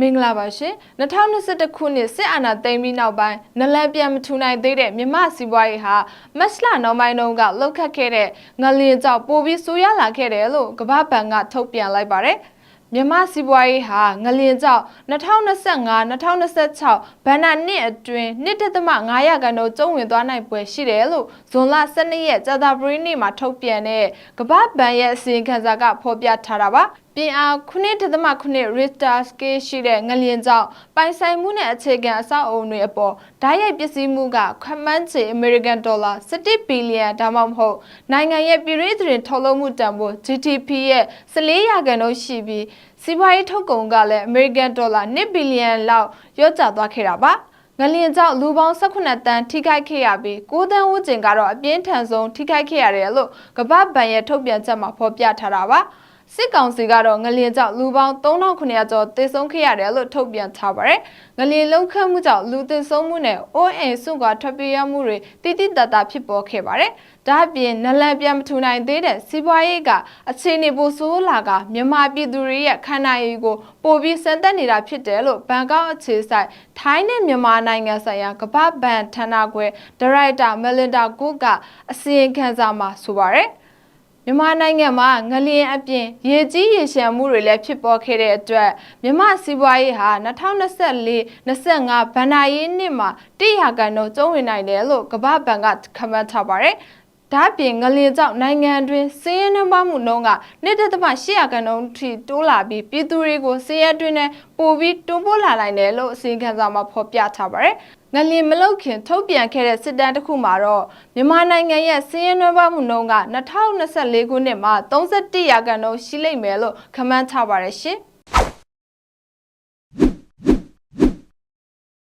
မင်္ဂလာပါရှင်2021ခုနှစ်စစ်အာဏာသိမ်းပြီးနောက်ပိုင်းနလန်ပြန်မထူနိုင်သေးတဲ့မြမစီးပွားရေးဟာမက်စလာနောက်ပိုင်းတုန်းကလှုပ်ခတ်ခဲ့တဲ့ငလင်ကြောင့်ပိုပြီးဆိုးရွားလာခဲ့တယ်လို့ကမ္ဘာဘဏ်ကထုတ်ပြန်လိုက်ပါတယ် မြန်မာစီးပွားရေးဟာငလင်ကြောင့်2025-2026ဘဏ္ဍာနှစ်အတွင်း1.5ရာခိုင်နှုန်းကျုံဝင်သွားနိုင်ပွဲရှိတယ်လို့ဇွန်လ12ရက်ကြာသပတေးနေ့မှာထုတ်ပြန်တဲ့ကမ္ဘာဘဏ်ရဲ့အစီရင်ခံစာကဖော်ပြထားတာပါပြင်အား9.9 Richter scale ရှိတဲ့ငလျင်ကြောင့်ပိုင်ဆိုင်မှုနဲ့အခြေခံအဆောက်အအုံတွေအပေါ်ဓာတ်ရိုက်ပစ္စည်းမှုကခွန်မှန်းချေ American Dollar 17ဘီလီယံဒါမှမဟုတ်နိုင်ငံရဲ့ပြည်တွင်းသတင်းထုတ်လုပ်မှုတန်ဖိုး GDP ရဲ့14ရာခိုင်နှုန်းရှိပြီးစီးပွားရေးထုတ်ကုန်ကလည်း American Dollar 2ဘီလီယံလောက်ရော့ကျသွားခဲ့တာပါငလျင်ကြောင့်လူပေါင်း18တန်းထိခိုက်ခဲ့ရပြီး9တန်းဝန်းကျင်ကတော့အပြင်းထန်ဆုံးထိခိုက်ခဲ့ရတယ်လို့ကမ္ဘာ့ဘဏ်ရဲ့ထုတ်ပြန်ချက်မှာဖော်ပြထားတာပါ စစ်ကောင်စီကတော့ငလျင်ကြောင့်လူပေါင်း3900ကျော်သေဆုံးခဲ့ရတယ်လို့ထုတ်ပြန်ထားပါတယ်။ငလျင်လုံးခတ်မှုကြောင့်လူသေဆုံးမှုနဲ့အိုးအိမ်စွန့်ခွာထွက်ပြေးရမှုတွေတိတိတတ်တာဖြစ်ပေါ်ခဲ့ပါတယ်။ဒါ့အပြင်နလန်ပြန်မထူနိုင်သေးတဲ့စီးပွားရေးကအခြေအနေပိုဆိုးလာကမြန်မာပြည်သူတွေရဲ့ခန္ဓာရည်ကိုပိုပြီးစံတက်နေတာဖြစ်တယ်လို့ဘန်ကောက်အခြေစိုက်ထိုင်းနဲ့မြန်မာနိုင်ငံဆိုင်ရာကမ္ဘာ့ဘဏ်ဌာနခွဲဒါရိုက်တာမလင်ဒါကုတ်ကအစီရင်ခံစာမှာဆိုပါတယ်။ မြန်မာနိုင်ငံမှာငလျင်အပြင်ရေကြီးရေရှမ်းမှုတွေလည်းဖြစ်ပေါ်ခဲ့တဲ့အတွက်မြန်မာစီးပွားရေးဟာ2024-25ဘဏ္ဍာရေးနှစ်မှာ100ရာခိုင်နှုန်းကျုံးဝင်နိုင်တယ်လို့ကမ္ဘာ့ဘဏ်ကခန့်မှန်းထားပါတယ်။ ဒါ့အပြင်ငလျင်ကြောင့်နိုင်ငံအတွင်းစည်ရင်းနှံပါမှုနှုန်းက1.8ရာခိုင်နှုန်းထိတိုးလာပြီးပြည်သူတွေကိုစည်ရအတွင်းနဲ့ပိုပြီးတိုးပို့လာနိုင်တယ်လို့အစီရင်ခံစာမှာဖော်ပြထားပါတယ်။ငလျင်မလုတ်ခင်ထုတ်ပြန်ခဲ့တဲ့စစ်တမ်းတစ်ခုမှာတော့မြန်မာနိုင်ငံရဲ့စည်ရင်းနှံပါမှုနှုန်းက2024ခုနှစ်မှာ31ရာခိုင်နှုန်းရှိလိမ့်မယ်လို့ခန့်မှန်းထားပါတယ်ရှင်။